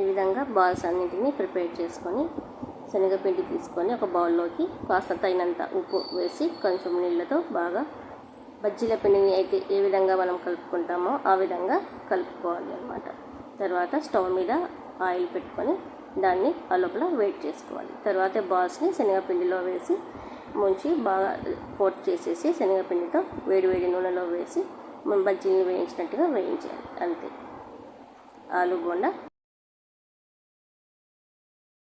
ఈ విధంగా బాల్స్ అన్నింటినీ ప్రిపేర్ చేసుకొని శనగపిండి తీసుకొని ఒక బౌల్లోకి కాస్త తగినంత ఉప్పు వేసి కొంచెం నీళ్ళతో బాగా బజ్జీల పిండిని అయితే ఏ విధంగా మనం కలుపుకుంటామో ఆ విధంగా కలుపుకోవాలి అనమాట తర్వాత స్టవ్ మీద ఆయిల్ పెట్టుకొని దాన్ని ఆ లోపల వెయిట్ చేసుకోవాలి. తర్వాత బాల్స్ని శనగపిండిలో వేసి ముంచి బాగా కోట్ చేసేసి శనగపిండితో వేడి వేడి నూనెలో వేసి బజ్జీని వేయించినట్టుగా వేయించాలి అంతే. ఆలు బోండా